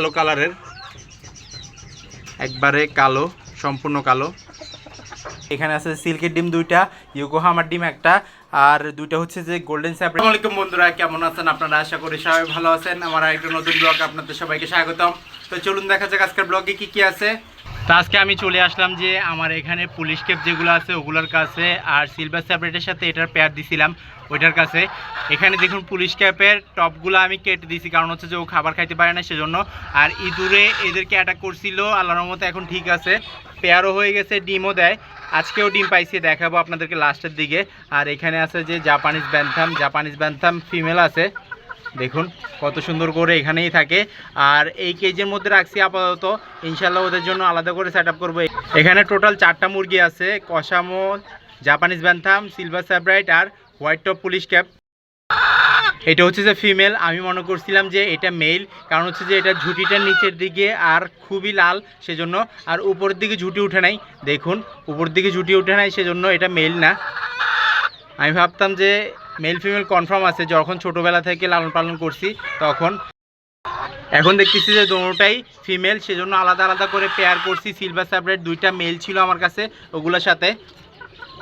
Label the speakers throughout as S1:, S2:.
S1: কালো কালারের। একবারে কালো, সম্পূর্ণ কালো। এখানে আছে সিল্কের ডিম দুইটা ইয়োকোহামার ডিম একটা, আর দুইটা হচ্ছে যে গোল্ডেন স্যাপ। আলাইকুম বন্ধুরা, কেমন আছেন আপনারা? আশা করি সবাই ভালো আছেন। আমার একটা নতুন ব্লগ আপনাদের সবাইকে স্বাগতম। তো চলুন দেখা যাক আজকের ব্লগে কি কি আছে। তো আজকে আমি চলে আসলাম যে আমার এখানে পুলিশ কেপ যেগুলো আছে, ওগুলোর কাছে। আর সিলভার স্যাপারেটের সাথে এটার পেয়ার দিছিলাম ওইটার কাছে। এখানে দেখুন পুলিশ ক্যাপের টপগুলো আমি কেটে দিয়েছি, কারণ হচ্ছে যে ও খাবার খাইতে পারে না সেজন্য। আর ইঁদুরে এদেরকে অ্যাটাক করছিল, আল্লাহর মতো এখন ঠিক আছে। পেয়ারও হয়ে গেছে, ডিমও দেয়। আজকেও ডিম পাইছি, দেখাবো আপনাদেরকে লাস্টের দিকে। আর এখানে আছে যে Japanese bantam Japanese bantam female আছে। দেখুন, কত সুন্দর করে এখানেই থাকে। আর এই কেজের মধ্যে রাখছি আপাতত। ইনশাল্লাহ ওদের জন্য আলাদা করে সেট আপ করব। এখানে টোটাল চারটা মুরগি আছে কষামো জাপানিজ ব্যান্থাম সিলভার স্যাব্রাইট আর হোয়াইট টপ পুলিশ ক্যাপ এটা হচ্ছে যে ফিমেল আমি মনে করছিলাম যে এটা মেল কারণ হচ্ছে যে এটা ঝুঁটিটার নিচের দিকে আর খুবই লাল সেজন্য। আর উপরের দিকে ঝুঁটি উঠে নাই। দেখুন উপর দিকে ঝুঁটি উঠে নাই সেজন্য এটা মেল না। আমি ভাবতাম যে মেল ফিমেল কনফার্ম আছে। যখন ছোটোবেলা থেকে লালন পালন করছি, তখন। এখন দেখতেছি যে দোনোটাই ফিমেল সেজন্য আলাদা আলাদা করে পেয়ার করছি। সিলভার স্যাপারেট দুইটা মেল ছিল আমার কাছে ওগুলোর সাথে।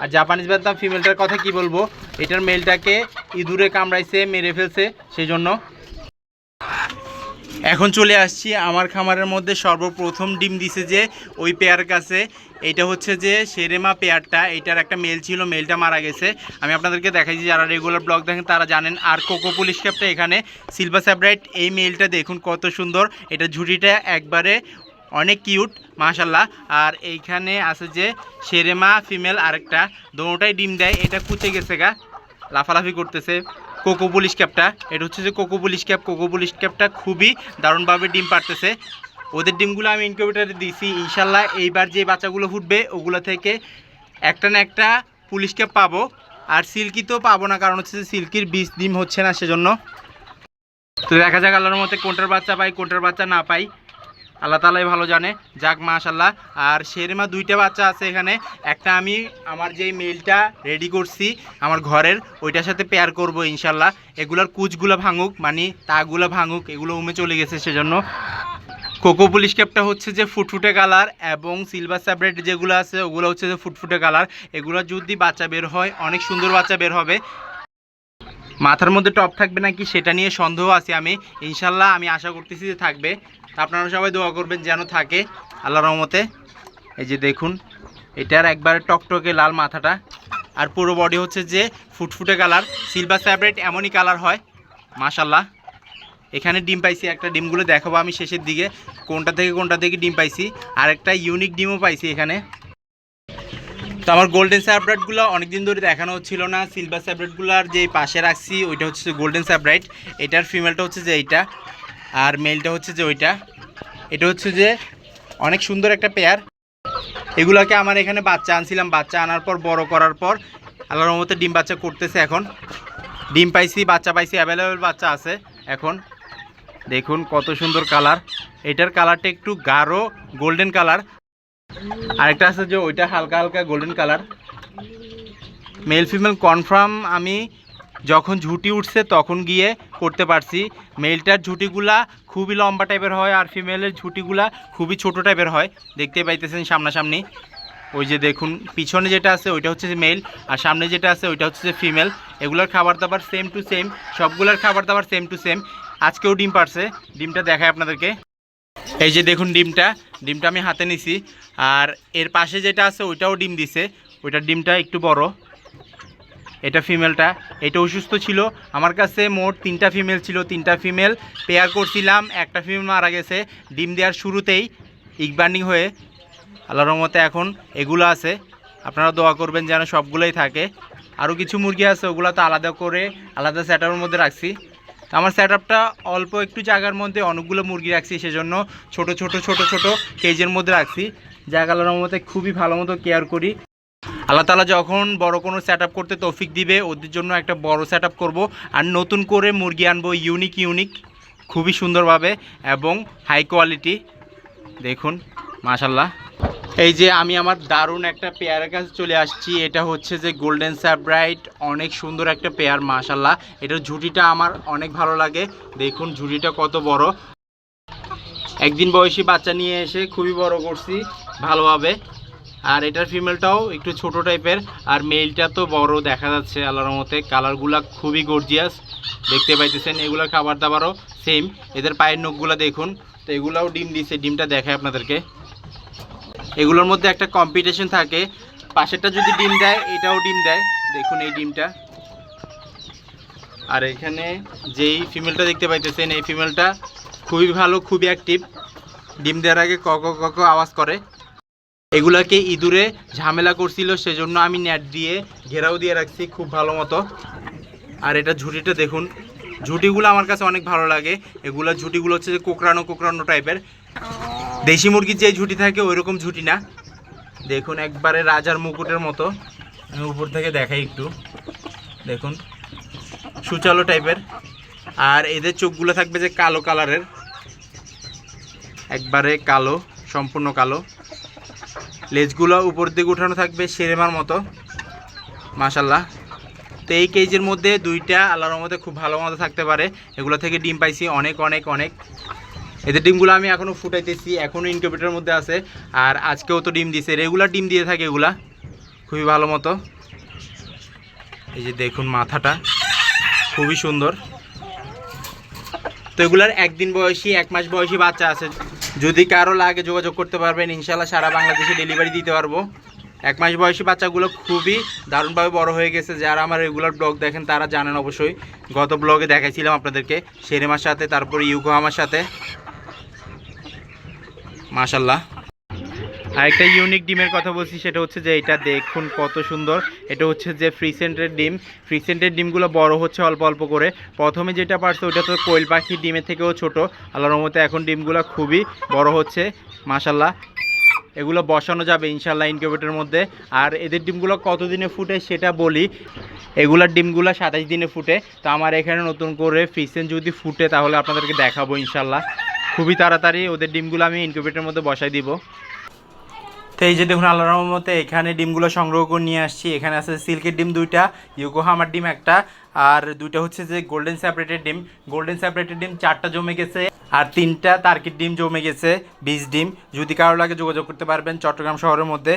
S1: আর জাপানিজ বাদাম ফিমেলটার কথা কি বলব? এটার মেলটাকে ইঁদুরে কামড়াইছে, মেরে ফেলছে সেই জন্য এখন চলে আসছি আমার খামারের মধ্যে সর্বপ্রথম ডিম দিছে যে ওই পেয়ার কাছে। এটা হচ্ছে যে সেরেমা পেয়ারটা। এটার একটা মেল ছিল, মেলটা মারা গেছে। আমি আপনাদেরকে দেখাইছি যারা রেগুলার ব্লগ দেখেন, তারা জানেন। আর কোকো পুলিশ ক্যাপটা এখানে সিলভার স্যাব্রাইট এই মেলটা দেখুন কত সুন্দর। এটা ঝুড়িটা একবারে অনেক কিউট মাশাল্লাহ আর এইখানে আছে যে সেরেমা ফিমেল আরেকটা। দোনোটাই ডিম দেয়। এটা কুচে গেছে গা। লাফালাফি করতেছে। কোকো পুলিশ ক্যাপটা এটা হচ্ছে যে cuckoo Polish cap cuckoo Polish ক্যাপটা খুবই দারুণভাবে ডিম পারতেছে ওদের ডিমগুলো আমি ইনকিউবেটারে দিয়েছি। ইনশাল্লাহ এইবার যে বাচ্চাগুলো ফুটবে, ওগুলো থেকে একটা না একটা পুলিশ ক্যাপ পাবো। আর সিল্কি তো পাবো না, কারণ হচ্ছে যে সিল্কির বীজ ডিম হচ্ছে না সেজন্য। তো দেখা যাক আল্লাহর মতে কোনটার বাচ্চা পাই, কোনটার বাচ্চা না পাই। আল্লাহ তালাই ভালো জানে। যাক মাশাল্লাহ আর শেরেমা দুইটা বাচ্চা আছে এখানে। একটা আমি আমার যেই মেলটা রেডি করছি, আমার ঘরের, ওইটার সাথে পেয়ার করব ইনশাল্লাহ এগুলোর কুচগুলো ভাঙুক মানে তাগুলো ভাঙুক, এগুলো উমে চলে গেছে সেজন্য। কোকো পুলিশ ক্যাপটা হচ্ছে যে ফুটফুটে কালার এবং সিলভার স্যাপারেট যেগুলো আছে, ওগুলো হচ্ছে যে ফুটফুটে কালার এগুলো যদি বাচ্চা বের হয়, অনেক সুন্দর বাচ্চা বের হবে। মাথার মধ্যে টপ থাকবে নাকি, সেটা নিয়ে সন্দেহ আছে আমি। ইনশাল্লাহ আমি আশা করতেছি যে থাকবে। আপনারা সবাই দোয়া করবেন যেন থাকে আল্লাহ রহমতে। এই যে দেখুন, এটার একবারে টকটকে লাল মাথাটা, আর পুরো বডি হচ্ছে যে ফুটফুটে কালার সিলভার স্যাপারেট এমনই কালার হয় মাশাল্লাহ এখানে ডিম পাইছি, একটা ডিমগুলো দেখাবো আমি শেষের দিকে, কোনটা থেকে কোনটা থেকে ডিম পাইছি, আর একটা ইউনিক ডিমও পাইছি এখানে। তো আমার গোল্ডেন স্যাব্রাইটগুলো অনেকদিন ধরে দেখানো হচ্ছিল না সিলভার স্যাব্রাইটগুলোর যে পাশে রাখছি, ওইটা হচ্ছে গোল্ডেন স্যাব্রাইট এটার ফিমেলটা হচ্ছে যে এইটা। আর মেলটা হচ্ছে যে ওইটা। এটা হচ্ছে যে অনেক সুন্দর একটা পেয়ার এগুলোকে আমার এখানে বাচ্চা আনছিলাম। বাচ্চা আনার পর, বড় করার পর, আল্লাহর মতো ডিম বাচ্চা করতেছে এখন। ডিম পাইছি, বাচ্চা পাইছি অ্যাভেলেবেল বাচ্চা আছে এখন। দেখুন কত সুন্দর কালার এটার কালারটা একটু গাঢ় গোল্ডেন কালার আরেকটা আছে যে ওইটা হালকা হালকা golden colour male female confirm আমি যখন ঝুটি উঠছে তখন গিয়ে করতে পারছি। মেলটার ঝুটিগুলা খুবই লম্বা টাইপের হয় আর ফিমেলের ঝুটিগুলা খুবই ছোট টাইপের হয়। দেখতে পাইতেছেন সামনাসামনি। ওই যে দেখুন, পিছনে যেটা আছে ওইটা হচ্ছে মেল আর সামনে যেটা আছে ওইটা হচ্ছে ফিমেল এগুলোর খাবার দাবার সেম টু সেম সবগুলোর খাবার দাবার সেম টু সেম আজকেও ডিম পারছে। ডিমটা দেখায় আপনাদেরকে। এই যে দেখুন ডিমটা ডিমটা আমি হাতে নিছি। আর এর পাশে যেটা আছে ওইটাও ডিম দিছে। ওইটার ডিমটা একটু বড়। এটা ফিমেলটা এটা অসুস্থ ছিল। আমার কাছে মোট তিনটা ফিমেল ছিল। তিনটা ফিমেল পেয়ার করছিলাম। একটা ফিমেল মারা গেছে। ডিম দেওয়ার শুরুতেই ইগবার্নিং হয়ে আল্লাহর রহমতে এখন এগুলো আছে। আপনারা দোয়া করবেন যেন সবগুলোই থাকে। আরও কিছু মুরগি আছে, ওগুলো তো আলাদা করে, আলাদা সেটার মধ্যে রাখছি। তো আমার সেট অল্প একটু জায়গার মধ্যে অনেকগুলো মুরগি রাখছি, সেজন্য ছোট ছোট ছোট ছোট কেজের মধ্যে রাখছি। জায়গার মধ্যে খুবই ভালো মতো কেয়ার করি। আল্লাহ তালা যখন বড় কোনো সেট করতে তৌফিক দিবে, ওদের জন্য একটা বড় সেট আপ করব। আর নতুন করে মুরগি আনব ইউনিক ইউনিক খুবই সুন্দরভাবে এবং হাই কোয়ালিটি দেখুন মাশাল্লাহ এই যে আমি আমার দারুণ একটা পেয়ারের কাছে চলে আসছি। এটা হচ্ছে যে গোল্ডেন স্যাব্রাইট অনেক সুন্দর একটা পেয়ার মাশাল্লাহ এটার ঝুঁটিটা আমার অনেক ভালো লাগে। দেখুন ঝুঁটিটা কত বড়। একদিন বয়সী বাচ্চা নিয়ে এসে খুবই বড় করছি, ভালোভাবে। আর এটার ফিমেলটাও একটু ছোট টাইপের আর মেলটা তো বড়, দেখা যাচ্ছে আল্লাহর মতে কালারগুলা খুবই গর্জিয়াস দেখতে পাইতেছেন, এগুলোর খাবার দাবারও সেম এদের পায়ের নখগুলো দেখুন। তো এগুলাও ডিম দিছে, ডিমটা দেখায় আপনাদেরকে। এগুলোর মধ্যে একটা কম্পিটিশন থাকে। পাশেরটা যদি ডিম দেয়, এটাও ডিম দেয়। দেখুন এই ডিমটা। আর এখানে যেই ফিমেলটা দেখতে পাইতেছেন, এই ফিমেলটা খুবই ভালো, খুবই অ্যাক্টিভ ডিম দেওয়ার আগে কক কক আওয়াজ করে। এগুলাকে ইঁদুরে ঝামেলা করছিল, সেজন্য আমি নেট দিয়ে ঘেরাও দিয়ে রাখছি খুব ভালো মতো। আর এটা ঝুঁটিটা দেখুন, ঝুঁটিগুলো আমার কাছে অনেক ভালো লাগে। এগুলো ঝুঁটিগুলো হচ্ছে যে কোকড়ানো কোকড়ানো টাইপের দেশি মুরগির যে ঝুঁটি থাকে ওই রকম ঝুঁটি না। দেখুন, একবারে রাজার মুকুটের মতো। আমি উপর থেকে দেখাই একটু। দেখুন, সুচালো টাইপের আর এদের চোখগুলো থাকবে যে কালো কালারের একবারে কালো, সম্পূর্ণ কালো। লেজগুলো উপর দিকে উঠানো থাকবে সেরেমার মতো। মাশাল্লাহ তো এই কেজির মধ্যে দুইটা আল্লাহর মধ্যে খুব ভালো মতো থাকতে পারে। এগুলো থেকে ডিম পাইছি অনেক অনেক অনেক। এদের ডিমগুলো আমি এখনও ফুটাইতেছি এখনও ইনকিউবেটরের মধ্যে আছে। আর আজকেও তো ডিম দিছে, রেগুলার ডিম দিয়ে থাকে এগুলা। খুবই ভালো মতো। এই যে দেখুন মাথাটা, খুবই সুন্দর। তো এগুলার একদিন বয়সী, এক মাস বয়সী বাচ্চা আছে। যদি কারও লাগে যোগাযোগ করতে পারবেন ইনশাল্লাহ সারা বাংলাদেশে ডেলিভারি দিতে পারব। এক মাস বয়সী বাচ্চাগুলো খুবই দারুণভাবে বড় হয়ে গেছে। যারা আমার রেগুলার ব্লগ দেখেন, তারা জানেন অবশ্যই। গত ব্লগে দেখাইছিলাম আপনাদেরকে শেরেমার সাথে, তারপর ইউকো আমার সাথে। মাশাল্লাহ আরেকটা ইউনিক ডিমের কথা বলছি, সেটা হচ্ছে যে এটা দেখুন কত সুন্দর। এটা হচ্ছে যে ফ্রিসেন্টের ডিম। ফ্রিসেন্টের ডিমগুলো বড় হচ্ছে অল্প অল্প করে। প্রথমে যেটা পারছে, ওটা তো কোয়েল পাখির ডিমের থেকেও ছোট। আল্লাহর রহমতে এখন ডিমগুলো খুবই বড় হচ্ছে মাশাল্লাহ এগুলো বসানো যাবে ইনশাল্লাহ ইনকিউবেটরের মধ্যে। আর এদের ডিমগুলো কতদিনে ফুটে সেটা বলি। এগুলার ডিমগুলো সাতাশ দিনে ফুটে। তো আমার এখানে নতুন করে ফ্রিসেন যদি ফুটে, তাহলে আপনাদেরকে দেখাবো ইনশাল্লাহ খুবই তাড়াতাড়ি ওদের ডিমগুলো আমি ইনকিউবেটরের মধ্যে বসাই দিব। তো এই যে দেখুন, আল্লাহর রহমতে এখানে ডিমগুলো সংগ্রহ করে নিয়ে আসছি। এখানে আছে সিল্কের ডিম দুইটা, ইউকোহামার ডিম একটা, আর দুইটা হচ্ছে যে গোল্ডেন সেপারেটেড ডিম। গোল্ডেন সেপারেটেড ডিম চারটা জমে গেছে, আর তিনটা তার্কির ডিম জমে গেছে বিশ ডিম। যদি কারও লাগে যোগাযোগ করতে পারবেন চট্টগ্রাম শহরের মধ্যে।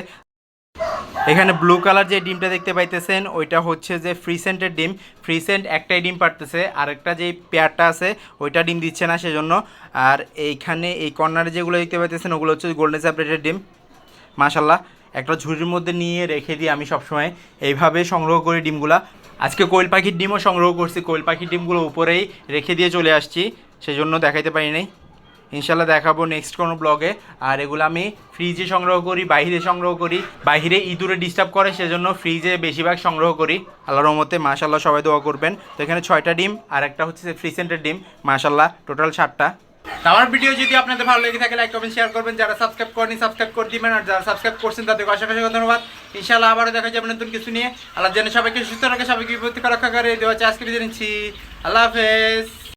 S1: এখানে ব্লু কালার যে ডিমটা দেখতে পাইতেছেন, ওইটা হচ্ছে যে ফ্রিসেন্টের ডিম। ফ্রিসেন্ট একটাই ডিম পারতেছে আরেকটা যে পেয়ারটা আছে, ওইটা ডিম দিচ্ছে না সেজন্য। আর এইখানে এই কর্নারে যেগুলো দেখতে পাইতেছেন, ওগুলো হচ্ছে গোল্ডেন সেপারেটেড ডিম। মাশাল্লাহ একটা ঝুড়ির মধ্যে নিয়ে রেখে দিই আমি সবসময় এইভাবে সংগ্রহ করি ডিমগুলা। আজকে কোয়েল পাখির ডিমও সংগ্রহ করছি, কোয়েল পাখির ডিমগুলো উপরেই রেখে দিয়ে চলে আসছি, সেজন্য দেখাইতে পারি নাই। ইনশাল্লাহ দেখাবো নেক্সট কোনো ব্লগে আর এগুলো আমি ফ্রিজে সংগ্রহ করি, বাইরে সংগ্রহ করি, বাইরে ইঁদুরে ডিস্টার্ব করে, সেজন্য ফ্রিজে বেশিরভাগ সংগ্রহ করি। আল্লাহর রহমতে মাশাল্লাহ সবাই দোয়া করবেন। তো এখানে ছয়টা ডিম, আর একটা হচ্ছে ফ্রি ফ্রিসেন্টের ডিম মাশাল্লাহ টোটাল তো আমার ভিডিও যদি আপনাদের ভালো লেগে থাকে লাইক কমেন্ট শেয়ার করবেন। যারা সাবস্ক্রাইব করেনি সাবস্ক্রাইব করে দিবেন। আর যারা সাবস্ক্রাইব করছেন, তাদেরকে অসংখ্য অসংখ্য ধন্যবাদ। ইনশাআল্লাহ আবারও দেখা যাবে নতুন কিছু নিয়ে। আল্লাহ যেন সবাইকে সুস্থ রাখে, সবাইকে বিপত্তি রক্ষা করে। দেওয়া আজকে বিদায় আল্লাহ হাফেজ।